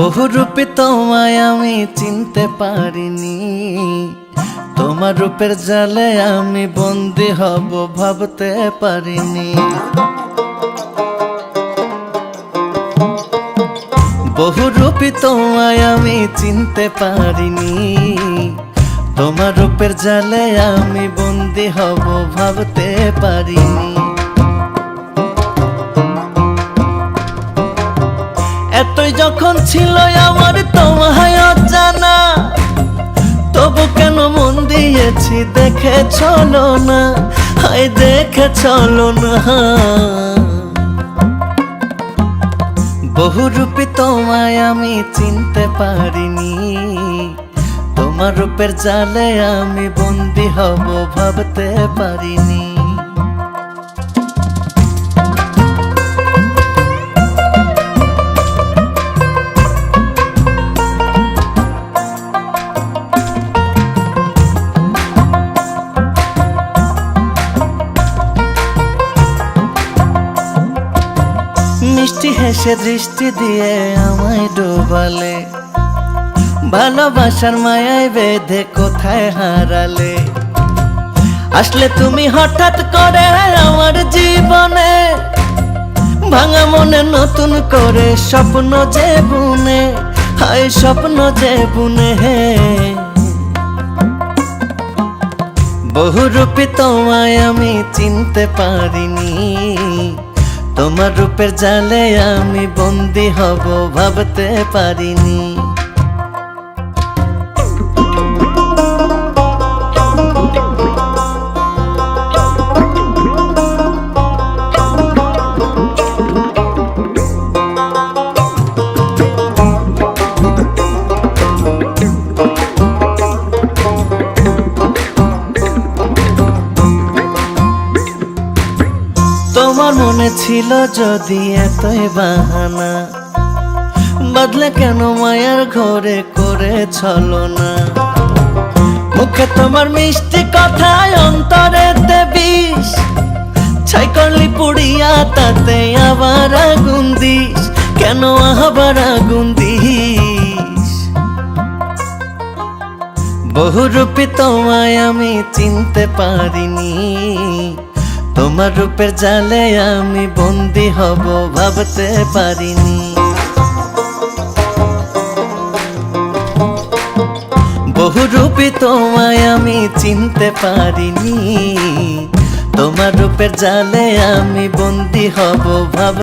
বহুরূপে তোমায় আমি চিনতে পারিনি। তোমার রূপের জালে আমি বন্দি হব ভাবতে পারিনি। বহুরূপী তোমায় আমি চিনতে পারিনি। তোমার রূপের জালে আমি বন্দি হব ভাবতে পারিনি। ছিল আমার তোমায় জানা তবু কেন মন দিয়েছি দেখে চলো না? হাই দেখে চলো না। বহুরূপী তোমায় আমি চিনতে পারিনি। তোমার রূপের জালে আমি বন্দি হব, ভাবতে পারিনি। মিষ্টি হেসে দৃষ্টি দিয়ে আমায় ডোবালে। ভালোবাসার মায়ায় বেঁধে কোথায় হারালে? আসলে তুমি হঠাৎ করে আমার জীবনে ভাঙা মনে নতুন করে স্বপ্ন যে বুনে। হায় স্বপ্ন যে বুনে হে। বহুরূপী তোমায় আমি চিনতে পারিনি। তোমার রূপের জালে আমি বন্দি হব ভাবতে পারিনি। তোমার মনে ছিল যদি এতই বাহানা, বদলে কেন মায়ার ঘরে করে ছলো না? মুখে তোমার মিষ্টি কথায় অন্তরে বিষ, ছাই করলি পুড়িয়া তাতে আবার আগুন দিস, কেন আবার আগুন দিস? বহুরূপী তোমায় আমি চিনতে পারিনি। তোমার রূপের জালে আমি বন্দি হব, ভাবতে পারিনি। বহুরূপী তোমায় আমি চিনতে পারিনি। তোমার রূপের জালে আমি বন্দি হব, ভাব